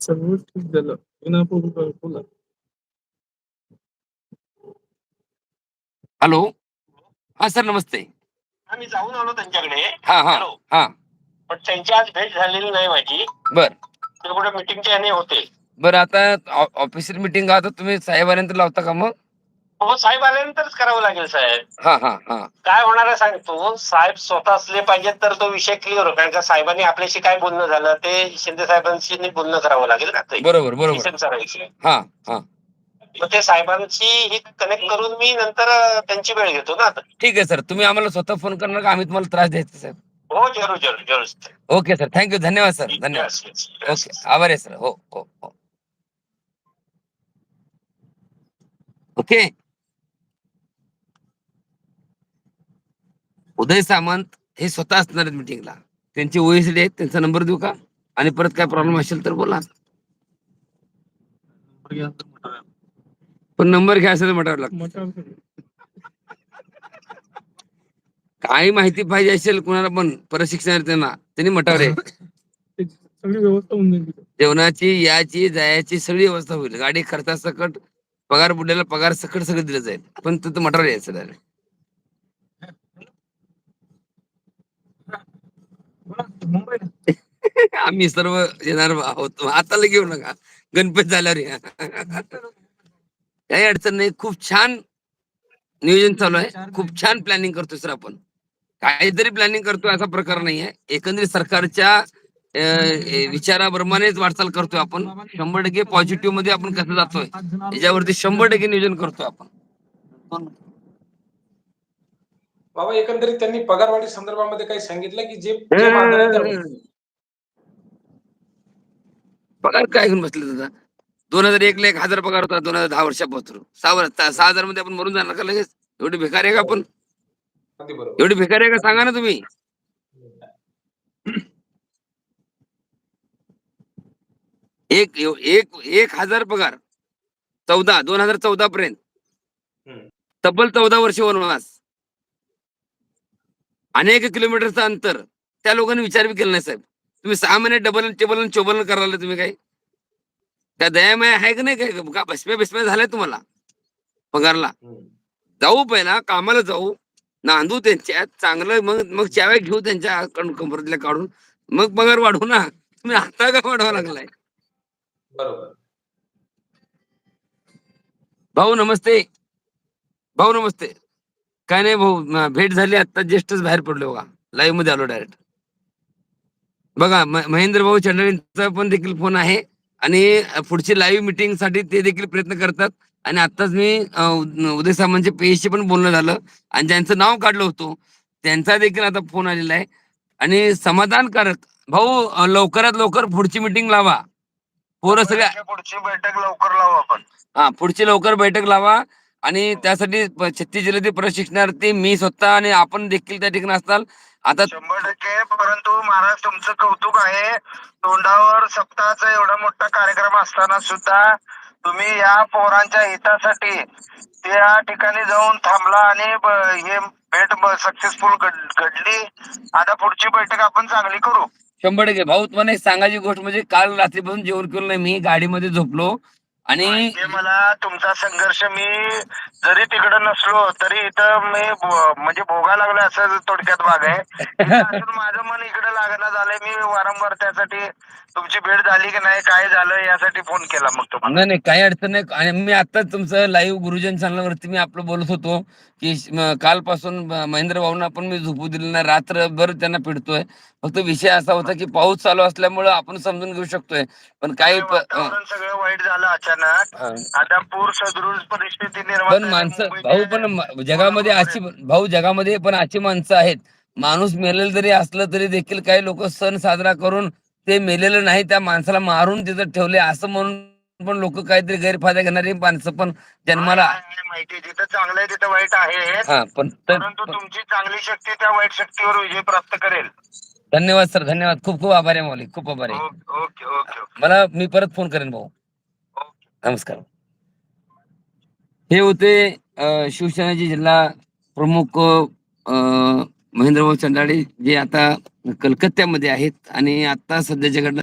सर्व ठीक झालं बोलू हॅलो. हा सर नमस्ते. आम्ही जाऊन आलो त्यांच्याकडे. हा हा हॅलो. हा. पण त्यांची आज भेट झालेली नाही माझी. बर. ते कुठे मिटिंगच्या याने होते. बर आता ऑफिसर मिटिंग आता तुम्ही साहेबांनंतर लावता का मग? हो साहेब आल्यानंतरच करावं लागेल साहेब. हा हा हा. काय होणार आहे सांगतो साहेब स्वतः असले पाहिजेत तर तो विषय क्लिअर हो कारण का साहेबांनी आपल्याशी काय बोलणं झालं ते शिंदे साहेबांशी नी बोलणं करावं लागेल ना ते. बरोबर बरोबर. किशनचा विषय हा हा. मग ते साहेबांशी ही कनेक्ट करून मी नंतर त्यांची वेळ घेतो ना आता. ठीक आहे सर. तुम्ही आम्हाला स्वतः फोन करणार का आम्ही तुम्हाला त्रास द्यायचा साहेब. हो जरूर जरूर जरूर ओके सर. Thank you. धन्यवाद सर. धन्यवाद. Yes, yes, yes, okay. आभार आहे सर. हो हो हो. ओके. उदय सामंत हे स्वतः असणार आहेत मिटिंगला त्यांचे ओएसडी आहेत त्यांचा नंबर देऊ का? आणि परत काय प्रॉब्लेम असेल तर बोला. पण नंबर घ्या असेल म्हटावं लागतं. काही माहिती पाहिजे असेल कुणाला पण प्रशिक्षणार्थ्यांना त्यांनी मटावर आहे सगळी व्यवस्था होऊन जाईल तिथे. जेवणाची याची जायची सगळी व्यवस्था होईल. गाडी खर्चासकट पगार बुड्याला पगार सकट सगळं दिलं जाईल. पण तिथं मटावर यायचं आम्ही सर्व येणार आहोत. आताला घेऊ नका. गणपती झाल्यावर या. काही अडचण नाही. खूप छान नियोजन चालू आहे. खूप छान प्लॅनिंग करतोय सर आपण. काहीतरी प्लॅनिंग करतोय असा प्रकार नाहीये एकंदरीत सरकारच्या विचाराप्रमाणेच वाटचाल करतोय आपण. शंभर टक्के पॉझिटिव्हमध्ये आपण कसं जातोय? याच्यावरती शंभर टक्के नियोजन करतोय आपण. बाबा एकंदरीत त्यांनी पगारवाढी संदर्भामध्ये काही सांगितलं की जे जे मागणार आहे त्या- पगार काय घेऊन बसले दादा दोन हजार एक ला एक हजार पगार होता दोन हजार दहा वर्षापासून. सहा वर्ष सहा हजारमध्ये आपण मरून जाणार का लगेच? एवढी बेकार आहे का आपण? एवढी बेकार आहे का? सांगा ना तुम्ही. एक एक एक हजार पगार. चौदा दोन हजार चौदा पर्यंत. तब्बल चौदा वर्ष वनवास. अनेक किलोमीटरचं अंतर. त्या लोकांनी विचार बी केला नाही साहेब. तुम्ही सहा महिने डबल टेबल चोबल करायला तुम्ही काय त्या दयामय आहे का नाही काय का भस्म्या बिस्म्या झाल्या तुम्हाला? पगारला. जाऊ पहिला कामाला जाऊ. नांदू त्यांच्यात चांगलं मग मग चाव्या घेऊ त्यांच्या कं- कंबरतल्या काढून. मग पगार वाढवू ना. तुम्ही आता का वाढवा लागलाय? बरोबर. भाऊ नमस्ते. भाऊ नमस्ते. काय नाही भाऊ भेट झाली आता जस्टच बाहेर पडलो बघा. लाईव्हमध्ये आलो डायरेक्ट बघा महेंद्र भाऊ चंद्रेंचा पण देखील फोन आहे आणि पुढची लाईव्ह मिटिंगसाठी ते देखील प्रयत्न करतात. आणि आताच मी उदय सामंतचे पेशशी पण बोलणं झालं आणि ज्यांचं नाव काढलं होतं त्यांचा देखील आता फोन आलेला आहे. आणि समाधानकारक भाऊ लवकरात लवकर पुढची मिटिंग लावा. पोरं सगळ्या पुढची बैठक लवकर लावू आपण. हा पुढची लवकर बैठक लावा. आणि त्यासाठी छत्तीस जिल्ह्यातील प्रशिक्षणार्थी मी स्वतः आणि आपण देखील त्या ठिकाणी असताल. आता शंभर टक्के परंतु महाराज तुमचं कौतुक आहे. तोंडावर सप्ताहाचा एवढा मोठा कार्यक्रम असताना सुद्धा तुम्ही या पोरांच्या हितासाठी त्या ठिकाणी जाऊन थांबला आणि हे भेट सक्सेसफुल घडली. आता पुढची बैठक आपण चांगली करू. शंभर टक्के. भाऊ तुम्हाला एक सांगायची गोष्ट म्हणजे काल रात्रीपासून जेवण केलं नाही मी गाडीमध्ये झोपलो. आणि म्हणजे मला तुमचा संघर्ष मी जरी तिकडं नसलो तरी इथं मी भो- म्हणजे भोगा लागलो असं थोडक्यात भाग आहे. इथं असून माझं लागणं झालंय मी वारंवार त्यासाठी तुमची भेट झाली की नाही काय झालं यासाठी फोन केला मग तुम्हाला. नाही नाही काही अडचण नाही. आणि मी आताच तुमचं लाईव्ह गुरुजन चॅनलवरती मी आपलं बोलत होतो की म- कालपासून महेंद्र भाऊंना पण मी झोपू दिलं नाही. रात्रभर त्यांना पिडतोय. फक्त विषय असा होता की पाऊस चालू असल्यामुळं आपण समजून घेऊ शकतोय. पण काही प- अं, वातावरण सगळं वाईट झालं अचानक. अं, आता पूर सदृश परिस्थिती निर्माण पण झाली. माणसं भाऊ पण म- जगामध्ये अशी भाऊ जगामध्ये पण अशी माणसं आहेत. माणूस मेलेलं जरी असलं तरी देखील काही लोक सण साजरा करून ते मेलेलं नाही त्या माणसाला मारून तिथं ठेवले. असं म्हणून पण लोक काहीतरी गैरफायदा घेणारी माणसं पण जन्माला माहिती. जिथं चांगलं आहे तिथं वाईट आहे हा. पण परंतु तुमची चांगली शक्ती त्या वाईट शक्तीवर विजय प्राप्त करेल. धन्यवाद सर. धन्यवाद. खूप खूप आभार आहे मौलिक. खूप आभार आहे. मला मी परत फोन करेन भाऊ. नमस्कार. हे होते शिवसेनेचे जिल्हा प्रमुख महेंद्रभाऊ चंदाडे जे आता कलकत्त्यामध्ये आहेत आणि आता सध्याच्या घडलं